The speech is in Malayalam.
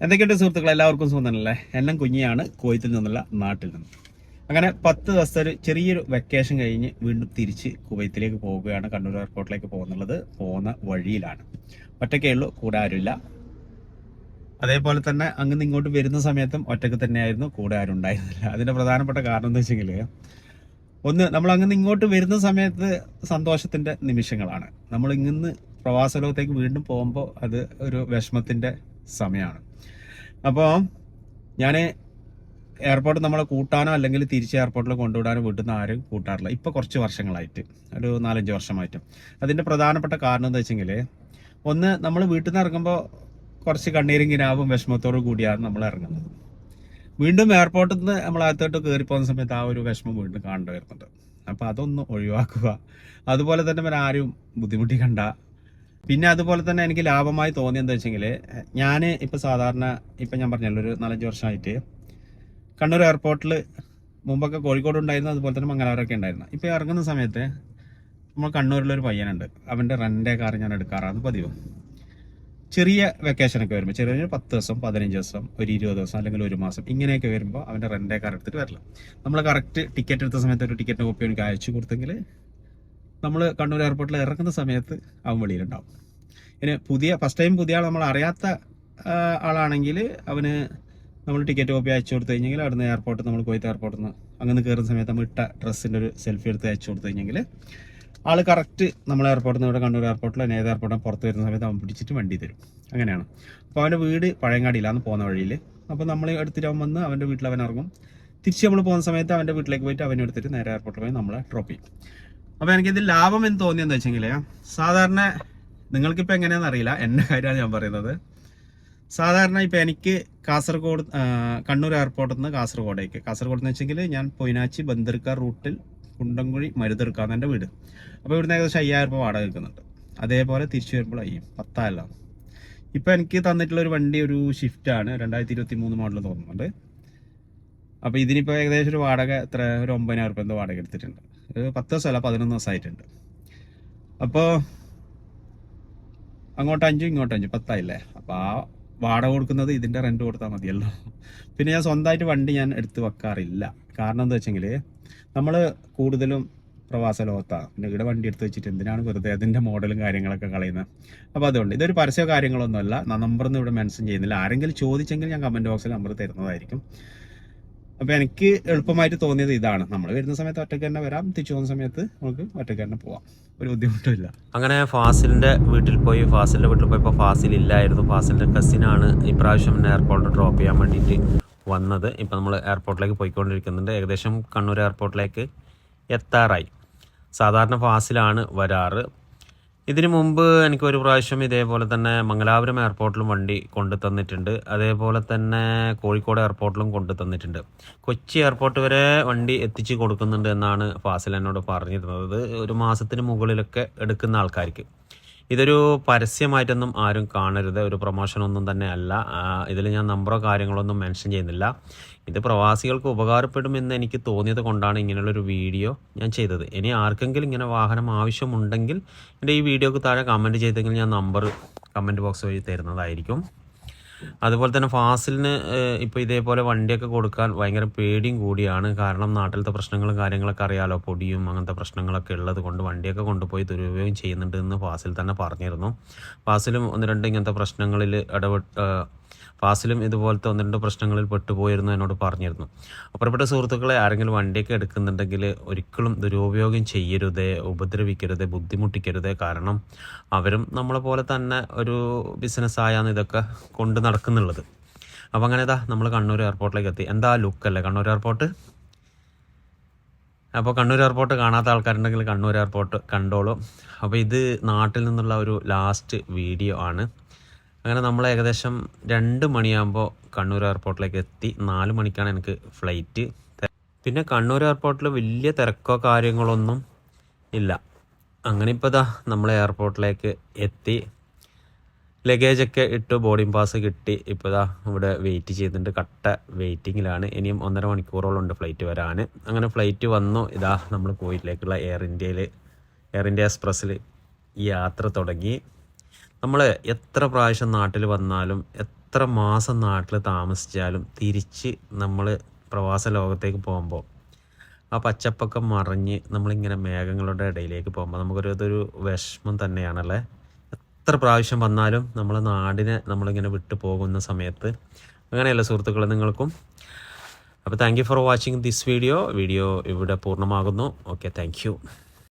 എന്തൊക്കെയുണ്ട് സുഹൃത്തുക്കൾ എല്ലാവർക്കും സുഖം തന്നെയല്ലേ? എല്ലാം കുഞ്ഞിയാണ് കോയത്തിൽ നിന്നുള്ള നാട്ടിൽ നിന്ന്. അങ്ങനെ പത്ത് ദിവസത്തെ ഒരു ചെറിയൊരു വെക്കേഷൻ കഴിഞ്ഞ് വീണ്ടും തിരിച്ച് കുവൈത്തിലേക്ക് പോവുകയാണ്. കണ്ണൂർ എയർപോർട്ടിലേക്ക് പോകുന്നുള്ളത് പോകുന്ന വഴിയിലാണ്. ഒറ്റയ്ക്കേ ഉള്ളൂ കൂടെ ആരുമില്ല. അതേപോലെ തന്നെ അങ്ങ് ഇങ്ങോട്ട് വരുന്ന സമയത്തും ഒറ്റയ്ക്ക് തന്നെയായിരുന്നു കൂടെ ആരും ഉണ്ടായിരുന്നില്ല. അതിന്റെ പ്രധാനപ്പെട്ട കാരണം എന്താ വെച്ചെങ്കിൽ ഒന്ന് നമ്മൾ അങ്ങനെ ഇങ്ങോട്ട് വരുന്ന സമയത്ത് സന്തോഷത്തിന്റെ നിമിഷങ്ങളാണ്. നമ്മൾ ഇങ്ങനെ പ്രവാസ ലോകത്തേക്ക് വീണ്ടും പോകുമ്പോൾ അത് ഒരു വിഷമത്തിന്റെ സമയമാണ്. അപ്പോൾ ഞാൻ എയർപോർട്ട് നമ്മളെ കൂട്ടാനോ അല്ലെങ്കിൽ തിരിച്ച് എയർപോർട്ടിൽ കൊണ്ടുവിടാനോ വീട്ടിൽ നിന്ന് ആരും കൂട്ടാറില്ല. ഇപ്പോൾ കുറച്ച് വർഷങ്ങളായിട്ട്. ഒരു നാലഞ്ച് വർഷമായിട്ട്. അതിന്റെ പ്രധാനപ്പെട്ട കാരണം എന്താ വെച്ചെങ്കിൽ ഒന്ന് നമ്മൾ വീട്ടിൽ നിന്ന് ഇറങ്ങുമ്പോൾ കുറച്ച് കണ്ണീരും കിനാവും വിഷമത്തോടു കൂടിയാണ് നമ്മൾ ഇറങ്ങുന്നത്. വീണ്ടും എയർപോർട്ടിൽ നിന്ന് നമ്മൾ അകത്തോട്ട് കയറി പോകുന്ന സമയത്ത് ആ ഒരു വിഷമം വീണ്ടും കാണേണ്ടി വരുന്നുണ്ട്. അപ്പോൾ അതൊന്ന് ഒഴിവാക്കുക. അതുപോലെ തന്നെ ആരും ബുദ്ധിമുട്ടിക്കണ്ട. പിന്നെ അതുപോലെ തന്നെ എനിക്ക് ലാഭമായി തോന്നിയത് എന്താ വെച്ചെങ്കിൽ ഞാൻ ഇപ്പോൾ സാധാരണ ഇപ്പം ഞാൻ പറഞ്ഞല്ലോ ഒരു നാലഞ്ച് വർഷമായിട്ട് കണ്ണൂർ എയർപോർട്ടിൽ മുമ്പൊക്കെ കോഴിക്കോട് ഉണ്ടായിരുന്നു അതുപോലെ തന്നെ മംഗലാപുരമൊക്കെ ഉണ്ടായിരുന്നു. ഇപ്പോൾ ഇറങ്ങുന്ന സമയത്ത് നമ്മൾ കണ്ണൂരിലൊരു പയ്യനുണ്ട്. അവന്റെ റെന്റെ കാർ ഞാൻ എടുക്കാറാണ് പതിവ്. ചെറിയ വെക്കേഷനൊക്കെ വരുമ്പോൾ ചെറിയ പത്ത് ദിവസം പതിനഞ്ച് ദിവസം ഒരു ഇരുപത് ദിവസം അല്ലെങ്കിൽ ഒരു മാസം ഇങ്ങനെയൊക്കെ വരുമ്പോൾ അവന്റെ റെന്റെ കാർ എടുത്തിട്ട് വരില്ല. നമ്മൾ കറക്റ്റ് ടിക്കറ്റ് എടുത്ത സമയത്ത് ഒരു ടിക്കറ്റിന്റെ കോപ്പി എനിക്ക് അയച്ചു കൊടുത്തെങ്കിൽ നമ്മൾ കണ്ണൂർ എയർപോർട്ടിൽ ഇറങ്ങുന്ന സമയത്ത് അവൻ വെളിയിലുണ്ടാവും. ഇനി പുതിയ ഫസ്റ്റ് ടൈം പുതിയ ആൾ നമ്മൾ അറിയാത്ത ആളാണെങ്കിൽ അവന് നമ്മൾ ടിക്കറ്റ് കോപ്പി അയച്ചു കൊടുത്തു കഴിഞ്ഞെങ്കിൽ അവിടുന്ന് എയർപോർട്ട് നമ്മൾ കോയത്ത് എയർപോർട്ടിൽ നിന്ന് അങ്ങനെ കയറുന്ന സമയത്ത് നമ്മൾ ഇട്ട ഡ്രസ്സിന്റെ ഒരു സെൽഫി എടുത്ത് അയച്ചു കൊടുത്തു കഴിഞ്ഞെങ്കിൽ ആൾ കറക്റ്റ് നമ്മൾ എയർപോർട്ടിൽ നിന്ന് ഇവിടെ കണ്ണൂർ എയർപോർട്ടിൽ തന്നെ ഏത് എയർപോർട്ടിൽ പുറത്ത് വരുന്ന സമയത്ത് അവൻ പിടിച്ചിട്ട് വണ്ടി തരും. അങ്ങനെയാണ്. അപ്പോൾ അവന്റെ വീട് പഴയങ്ങാടിയിലാണ് പോകുന്ന വഴിയിൽ അപ്പോൾ നമ്മൾ എടുത്തിട്ട് അവൻ വന്ന് അവന്റെ വീട്ടിൽ അവൻ ഇറങ്ങും. തിരിച്ച് നമ്മൾ പോകുന്ന സമയത്ത് അവന്റെ വീട്ടിലേക്ക് പോയിട്ട് അവനെ എടുത്തിട്ട് നേരെ എയർപോർട്ടിൽ പോയി നമ്മളെ ഡ്രോപ്പ് ചെയ്യും. അപ്പോൾ എനിക്കിത് ലാഭം എന്ന് തോന്നിയെന്ന് വെച്ചെങ്കിൽ സാധാരണ നിങ്ങൾക്കിപ്പോൾ എങ്ങനെയാണെന്ന് അറിയില്ല. എന്റെ കാര്യമാണ് ഞാൻ പറയുന്നത്. സാധാരണ ഇപ്പോൾ എനിക്ക് കാസർഗോഡ് കണ്ണൂർ എയർപോർട്ടിൽ നിന്ന് കാസർഗോഡേക്ക്. കാസർഗോഡ് എന്ന് വെച്ചെങ്കിൽ ഞാൻ പൊയിനാച്ചി ബന്ദർക്ക റൂട്ടിൽ കുണ്ടംകുഴി മരുതിർക്കാന്ന് എന്റെ വീട്. അപ്പോൾ ഇവിടുന്ന് ഏകദേശം അയ്യായിരം രൂപ വാടക എടുക്കുന്നുണ്ട് അതേപോലെ തിരിച്ചു വരുമ്പോൾ അയ്യും പത്തായല്ല ഇപ്പോൾ എനിക്ക് തന്നിട്ടുള്ള ഒരു വണ്ടി ഒരു ഷിഫ്റ്റാണ് രണ്ടായിരത്തി ഇരുപത്തി മൂന്ന് മോഡൽ തോന്നുന്നുണ്ട്. അപ്പോൾ ഇതിനിപ്പോൾ ഏകദേശം ഒരു വാടക എത്ര? ഒരു ഒമ്പതിനായിരം രൂപ എന്തോ വാടക എടുത്തിട്ടുണ്ട്. ഒരു പത്ത് ദിവസമല്ല പതിനൊന്ന് ദിവസമായിട്ടുണ്ട് അപ്പോൾ അങ്ങോട്ട് അഞ്ചും ഇങ്ങോട്ട് അഞ്ചും പത്തായില്ലേ? അപ്പോൾ ആ വാടക കൊടുക്കുന്നത് ഇതിന്റെ റെന്റ് കൊടുത്താൽ മതിയല്ലോ. പിന്നെ ഞാൻ സ്വന്തമായിട്ട് വണ്ടി ഞാൻ എടുത്ത് വെക്കാറില്ല. കാരണം എന്താ വെച്ചെങ്കിൽ നമ്മൾ കൂടുതലും പ്രവാസ ലോകത്താണ് പിന്നെ ഇവിടെ വണ്ടി എടുത്ത് വെച്ചിട്ട് എന്തിനാണ് വെറുതെ അതിന്റെ മോഡലും കാര്യങ്ങളൊക്കെ കളയുന്നത് അപ്പോൾ അതുകൊണ്ട് ഇതൊരു പരസ്യ കാര്യങ്ങളൊന്നുമല്ല. നമ്പർ നമ്പറൊന്നും ഇവിടെ മെൻഷൻ ചെയ്യുന്നില്ല. ആരെങ്കിലും ചോദിച്ചെങ്കിൽ ഞാൻ കമന്റ് ബോക്സിൽ നമ്പർ തരുന്നതായിരിക്കും. അപ്പോൾ എനിക്ക് എളുപ്പമായിട്ട് തോന്നിയത് ഇതാണ്. നമ്മൾ വരുന്ന സമയത്ത് ഒറ്റയ്ക്ക് തന്നെ വരാം. തിരിച്ചു പോകുന്ന സമയത്ത് നമുക്ക് ഒറ്റയ്ക്ക് തന്നെ പോവാം. ഒരു ബുദ്ധിമുട്ടില്ല അങ്ങനെ ഫാസിലിന്റെ വീട്ടിൽ പോയി ഫാസിലിന്റെ വീട്ടിൽ പോയപ്പോൾ ഫാസിൽ ഇല്ലായിരുന്നു. ഫാസിലിന്റെ കസിനാണ് ഇപ്രാവശ്യം എയർപോർട്ട് ഡ്രോപ്പ് ചെയ്യാൻ വേണ്ടിട്ട് വന്നത്. ഇപ്പോൾ നമ്മൾ എയർപോർട്ടിലേക്ക് പോയിക്കൊണ്ടിരിക്കുന്നുണ്ട്. ഏകദേശം കണ്ണൂർ എയർപോർട്ടിലേക്ക് എത്താറായി. സാധാരണ ഫാസിലാണ് വരാറ്. ഇതിനു മുമ്പ് എനിക്ക് ഒരു പ്രാവശ്യം ഇതേപോലെ തന്നെ മംഗലാപുരം എയർപോർട്ടിലും വണ്ടി കൊണ്ടു തന്നിട്ടുണ്ട് അതേപോലെ തന്നെ കോഴിക്കോട് എയർപോർട്ടിലും കൊണ്ടു തന്നിട്ടുണ്ട് കൊച്ചി എയർപോർട്ട് വരെ വണ്ടി എത്തിച്ചു കൊടുക്കുന്നുണ്ട് എന്നാണ് ഫാസിൽ എന്നോട് പറഞ്ഞിരുന്നത്. ഒരു മാസത്തിന് മുകളിലൊക്കെ എടുക്കുന്ന ആൾക്കാർക്ക്. ഇതൊരു പരസ്യമായിട്ടൊന്നും ആരും കാണരുത്. ഒരു പ്രൊമോഷനൊന്നും തന്നെ അല്ല. ഇതിൽ ഞാൻ നമ്പറോ കാര്യങ്ങളൊന്നും മെൻഷൻ ചെയ്യുന്നില്ല. ഇത് പ്രവാസികൾക്ക് ഉപകാരപ്പെടുമെന്ന് എനിക്ക് തോന്നിയത് കൊണ്ടാണ് ഇങ്ങനെയുള്ളൊരു വീഡിയോ ഞാൻ ചെയ്തത്. ഇനി ആർക്കെങ്കിലും ഇങ്ങനെ വാഹനം ആവശ്യമുണ്ടെങ്കിൽ എന്റെ ഈ വീഡിയോക്ക് താഴെ കമന്റ് ചെയ്തെങ്കിൽ ഞാൻ നമ്പർ കമന്റ് ബോക്സ് വഴി തരുന്നതായിരിക്കും. അതുപോലെ തന്നെ ഫാസിലിന് ഇപ്പോൾ ഇതേപോലെ വണ്ടിയൊക്കെ കൊടുക്കാൻ ഭയങ്കര പേടിയും കൂടിയാണ്. കാരണം നാട്ടിലത്തെ പ്രശ്നങ്ങളും കാര്യങ്ങളൊക്കെ അറിയാലോ പൊടിയും അങ്ങനത്തെ പ്രശ്നങ്ങളൊക്കെ ഉള്ളത് കൊണ്ട് വണ്ടിയൊക്കെ കൊണ്ടുപോയി ദുരുപയോഗം ചെയ്യുന്നുണ്ട് എന്ന് ഫാസിൽ തന്നെ പറഞ്ഞിരുന്നു. ഫാസിലും ഒന്ന് രണ്ട് ഇങ്ങനത്തെ പ്രശ്നങ്ങളിൽ ഇടപെട്ട് ഫാസിലും ഇതുപോലത്തെ ഒന്ന് രണ്ട് പ്രശ്നങ്ങളിൽ പെട്ടുപോയിരുന്നു എന്നോട് പറഞ്ഞിരുന്നു. അപ്പുറപ്പെട്ട സുഹൃത്തുക്കളെ ആരെങ്കിലും വണ്ടിയൊക്കെ എടുക്കുന്നുണ്ടെങ്കിൽ ഒരിക്കലും ദുരുപയോഗം ചെയ്യരുതേ ഉപദ്രവിക്കരുത് ബുദ്ധിമുട്ടിക്കരുത്. കാരണം അവരും നമ്മളെ പോലെ തന്നെ ഒരു ബിസിനസ്സായാണ് ഇതൊക്കെ കൊണ്ട് നടക്കുന്നുള്ളത്. അപ്പോൾ അങ്ങനെ ഇതാ നമ്മൾ കണ്ണൂർ എയർപോർട്ടിലേക്ക് എത്തി. എന്താ ലുക്കല്ലേ കണ്ണൂർ എയർപോർട്ട് അപ്പോൾ കണ്ണൂർ എയർപോർട്ട് കാണാത്ത ആൾക്കാരുണ്ടെങ്കിൽ കണ്ണൂർ എയർപോർട്ട് കണ്ടോളൂ. അപ്പോൾ ഇത് നാട്ടിൽ നിന്നുള്ള ഒരു ലാസ്റ്റ് വീഡിയോ ആണ്. അങ്ങനെ നമ്മൾ ഏകദേശം രണ്ട് മണിയാകുമ്പോൾ കണ്ണൂർ എയർപോർട്ടിലേക്ക് എത്തി. നാല് മണിക്കാണ് എനിക്ക് ഫ്ലൈറ്റ്. പിന്നെ കണ്ണൂർ എയർപോർട്ടിൽ വലിയ തിരക്കോ കാര്യങ്ങളൊന്നും ഇല്ല. അങ്ങനെ ഇപ്പോൾ ഇതാ നമ്മൾ എയർപോർട്ടിലേക്ക് എത്തി. ലഗേജൊക്കെ ഇട്ട് ബോർഡിംഗ് പാസ് കിട്ടി. ഇപ്പോൾ ഇതാ ഇവിടെ വെയിറ്റ് ചെയ്തിട്ടുണ്ട്. കട്ട വെയിറ്റിങ്ങിലാണ്. ഇനിയും ഒന്നര മണിക്കൂറോളം ഉണ്ട് ഫ്ലൈറ്റ് വരാൻ അങ്ങനെ ഫ്ലൈറ്റ് വന്നു. ഇതാ നമ്മൾ കോയിലേക്കുള്ള എയർ ഇന്ത്യയിൽ എയർ ഇന്ത്യ എക്സ്പ്രസ്സിൽ യാത്ര തുടങ്ങി. നമ്മൾ എത്ര പ്രാവശ്യം നാട്ടിൽ വന്നാലും എത്ര മാസം നാട്ടിൽ താമസിച്ചാലും തിരിച്ച് നമ്മൾ പ്രവാസ ലോകത്തേക്ക് പോകുമ്പോൾ ആ പച്ചപ്പൊക്കെ മറിഞ്ഞ് നമ്മളിങ്ങനെ മേഘങ്ങളുടെ ഇടയിലേക്ക് പോകുമ്പോൾ നമുക്കൊരു ഇതൊരു വിഷമം തന്നെയാണല്ലേ? എത്ര പ്രാവശ്യം വന്നാലും നമ്മൾ നാടിനെ നമ്മളിങ്ങനെ വിട്ടു പോകുന്ന സമയത്ത്. അങ്ങനെയല്ല സുഹൃത്തുക്കളെ നിങ്ങൾക്കും? അപ്പോൾ thank you for watching this video video ഇവിടെ പൂർണമാകുന്നു. Okay thank